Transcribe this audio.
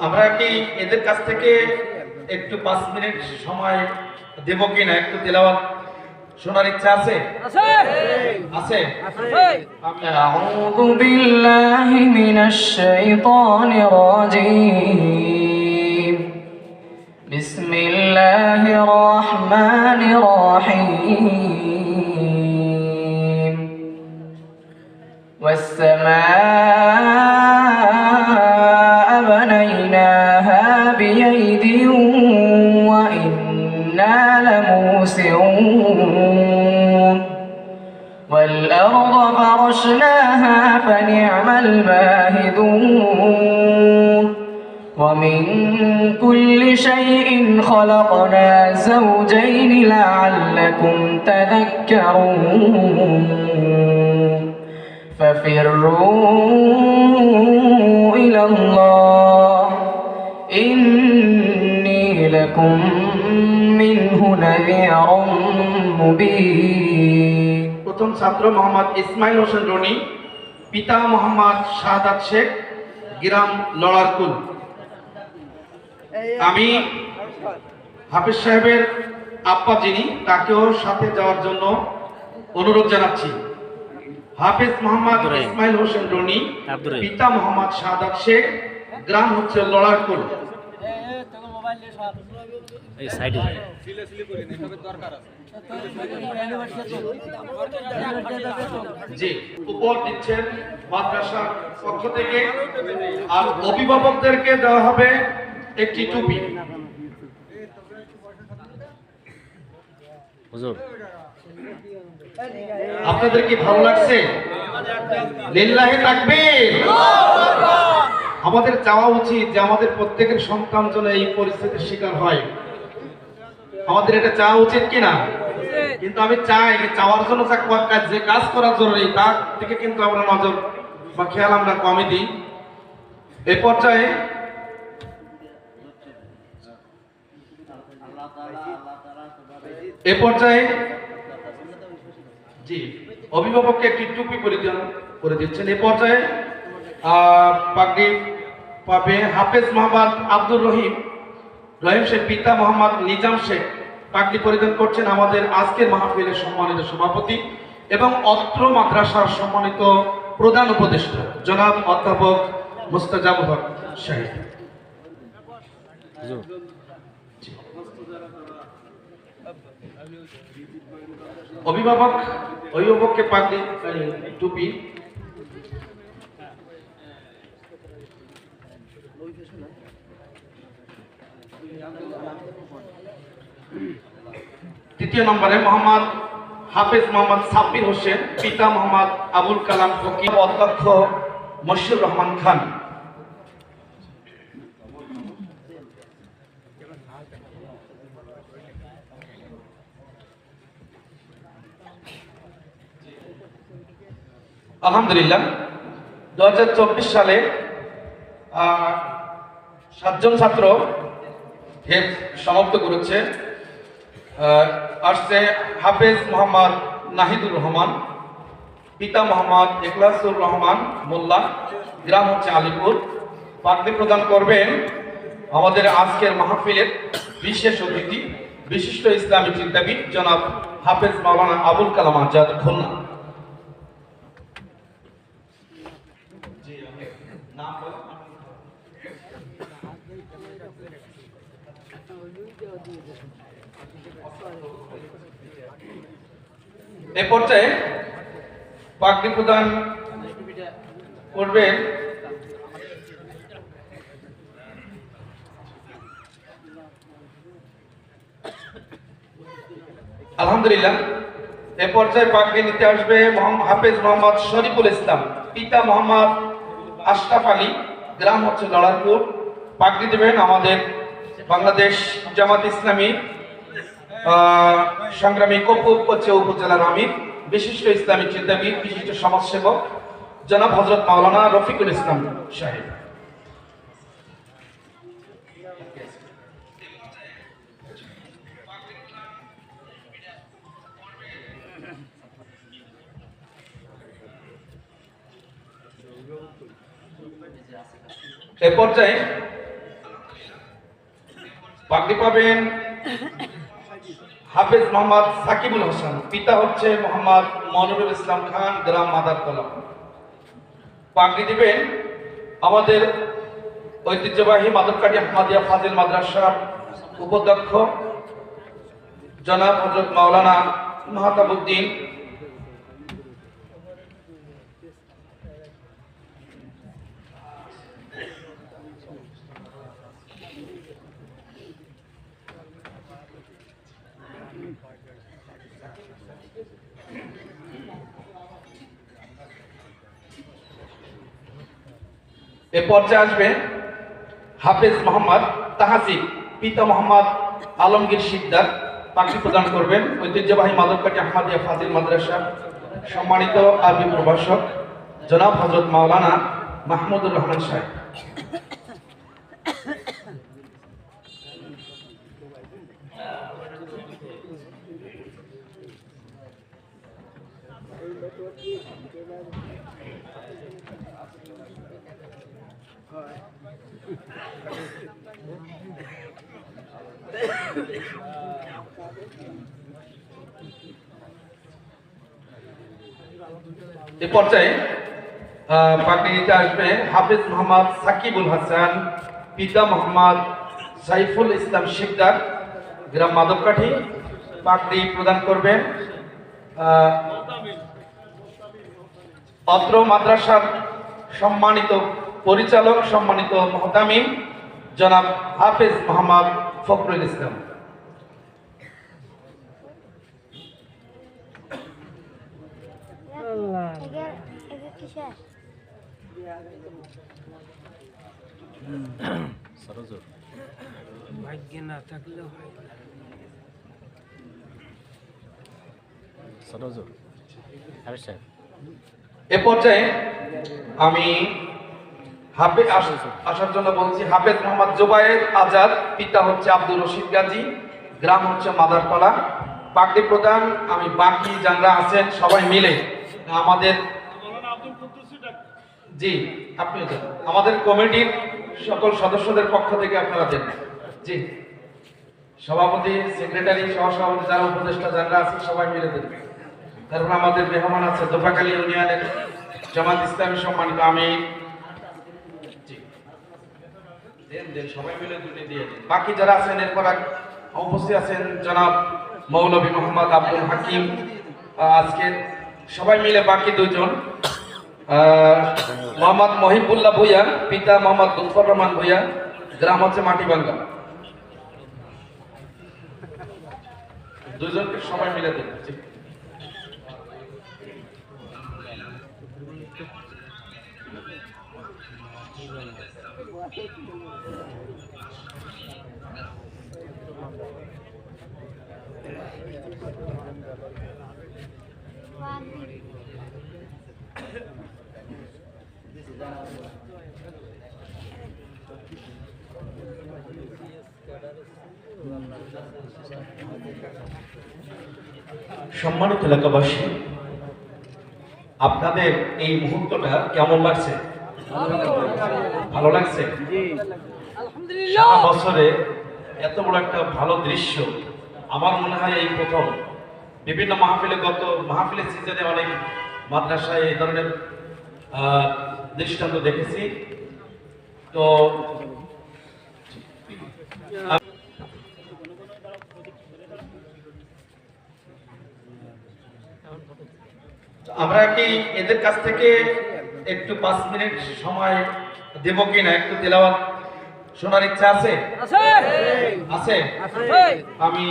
আমরা কি এদের কাছ থেকে একটু পাঁচ মিনিট সময় দেব কিনা একটু তেলাওয়াত শোনার ইচ্ছা আছে আছে أعوذ بالله من الشيطان الرجيم بسم الله الرحمن الرحيم والسماء وإنا لموسعون والأرض فرشناها فنعم الماهدون. ومن كل شيء خلقنا زوجين لعلكم تذكرون. ففروا إلى الله. إني لكم نذير مبين প্রথম ছাত্র মোহাম্মদ ইসমাইল হোসেন রনি পিতা মোহাম্মদ শাহাদাত শেখ গ্রাম লড়ারকুল আমি হাফিজ সাহেবের আব্বা যিনি তাকেও সাথে যাওয়ার জন্য অনুরোধ জানাচ্ছি হাফিজ মোহাম্মদ ইসমাইল হোসেন রনি পিতা মোহাম্মদ শাহাদাত শেখ গ্রাম হচ্ছে লড়ারকুল অভিভাবকদেরকে দেওয়া হবে একটি টুপি। আপনাদের কি ভালো লাগছে? লিল্লাহে তাকবীর! আমাদের চাওয়া উচিত যে আমাদের প্রত্যেকের সন্তান যেন এই পরিস্থিতির শিকার হয়। আমাদের এটা চাওয়া উচিত কিনা? কিন্তু আমি চাই যে চাওয়ার জন্য যা কাজ যে কাজ করা জরুরি তার থেকে কিন্তু আমরা নজর বা খেয়াল আমরা কমই দিই। এই পর্যায়ে এ পর্যায়ে জি অভিভাবককে একটি টুপি পরিধান করে দিচ্ছেন। এ পর্যায়ে পাগড়ি পাবে হাফেজ মোহাম্মদ আব্দুর রহিম রহিম শেখ পিতা মোহাম্মদ নিজাম শেখ। পাগড়ি পরিধান করছেন আমাদের আজকের মাহফিলের সম্মানিত সভাপতি এবং অত্র মাদ্রাসার সম্মানিত প্রধান উপদেষ্টা জনাব অধ্যাপক মুস্তাজাবুল হক সাহেব। অভিভাবক অভিভাবককে এই, টুপি। তৃতীয় নম্বরে মোহাম্মদ হাফেজ মোহাম্মদ সাব্বির হোসেন, পিতা মোহাম্মদ আবুল কালাম ফকির, অধ্যক্ষ মশিউর রহমান খান। আলহামদুলিল্লাহ দু হাজার চব্বিশ সালে সাতজন ছাত্র সমাপ্ত করেছে। আসছে হাফেজ মোহাম্মদ নাহিদুর রহমান, পিতা মোহাম্মদ এখলাসুর রহমান মোল্লা, গ্রাম হচ্ছে আলিপুর। পাগড়ি প্রদান করবেন আমাদের আজকের মাহফিলের বিশেষ অতিথি, বিশিষ্ট ইসলামী চিন্তাবিদ জনাব হাফেজ মাওলানা আবুল কালাম আজাদ খুলনা। এ পর্যায়ে পাগড়ি প্রদান করবেন আলহামদুলিল্লাহ। এ পর্যায়ে পাগড়ি নিতে আসবে হাফেজ মোহাম্মদ শরীফুল ইসলাম, পিতা মোহাম্মদ আশরাফ আলী। গ্রাম হচ্ছে লড়ারপুর। পাগড়ি দেবেন আমাদের বাংলাদেশ জামাত ইসলামী। সংগ্রামী কপুর হচ্ছে উপজেলার আমির, বিশিষ্ট ইসলামী চিন্তাবিদ, বিশিষ্ট সমাজসেবক, জনাব হজরত মাওলানা রফিকুল ইসলাম সাহেব। এ পর্যায়ে পাগড়ি পাবেন হাফেজ মোহাম্মদ সাকিবুল হাসান, পিতা হচ্ছে মোহাম্মদ মনিরুল ইসলাম খান, গ্রাম মাদারতলা। পাগড়ি দিবেন আমাদের ঐতিহ্যবাহী মাদবকাটি আহমদিয়া ফাজিল মাদ্রাসার উপাধ্যক্ষ জনাব হজরত মাওলানা মাহতাবুদ্দিন। এ পর্যায়ে আসবে হাফেজ মোহাম্মদ তাহাসিব, পিতা মোহাম্মদ আলমগীর শিকদার। পাখি প্রদান করবেন ঐতিহ্যবাহী মাদকাটি আহমদিয়া ফাজিল মাদ্রাসা সম্মানিত আরবি প্রভাষক জনাব হজরত মাওলানা মাহমুদুর রহমান সাহেব। এ পর্যায়ে আহ, পাগড়ি নিতে আসবে হাফিজ মোহাম্মদ সাকিবুল হাসান পিতা মোহাম্মদ সাইফুল ইসলাম শিকদার গ্রাম মাদককাঠি পাগড়ি প্রদান করবেন। অত্র মাদ্রাসার সম্মানিত পরিচালক সম্মানিত মহতামিম জনাব হাফিজ মোহাম্মদ ফখরুল ইসলাম। ভাগ্যে না এ পর্যায়ে আমি আস- আসার জন্য বলছি, হাফেজ মোহাম্মদ জুবায়ের আজাদ, পিতা হচ্ছে আব্দুর রশিদ গাজী, গ্রাম হচ্ছে মাদারপাড়া পাগড়ি প্রদান আমি বাকি যারা আছেন সবাই মিলে, আমাদের জি, আপনিও দেন আমাদের কমিটির সকল সদস্যদের পক্ষ থেকে আপনারা দেন। জি, সভাপতি, সেক্রেটারি, সহসভাপতি, যারা উপদেষ্টা, যারা আছে সবাই মিলে দেন। তারপর আমাদের মেহমান আছে দোফাকালী ইউনিয়নের জামাত ইসলামী সম্মানিত আমি দেন দেন, সবাই মিলে বাকি যারা আছেন, এরপর উপস্থিত আছেন জনাব মৌলভী মোহাম্মদ আব্দুল হাকিম। আজকে সবাই মিলে বাকি দুজন মোহাম্মদ মহিবুল্লাহ ভুইয়া, পিতা মোহাম্মদ লুৎফর রহমান ভুইয়া, গ্রাম হচ্ছে মাটি মাটিবাঙ্গা দুজনকে সবাই মিলে দেন সম্মানিত এলাকাবাসী আপনাদের এই মুহূর্তটা কেমন লাগছে? ভালো লাগছে? সারা বছরে এত বড় একটা ভালো দৃশ্য আমার মনে হয় এই প্রথম। বিভিন্ন মাহফিলে গত মাহফিলের সিজনে অনেক মাদ্রাসায় এই ধরনের দৃষ্টান্ত দেখেছি। তো আমরা কি এদের কাছ থেকে একটু পাঁচ মিনিট সময় দেব কিনা? একটু তেলাওয়াত শোনার ইচ্ছা আছে? আছে। আমি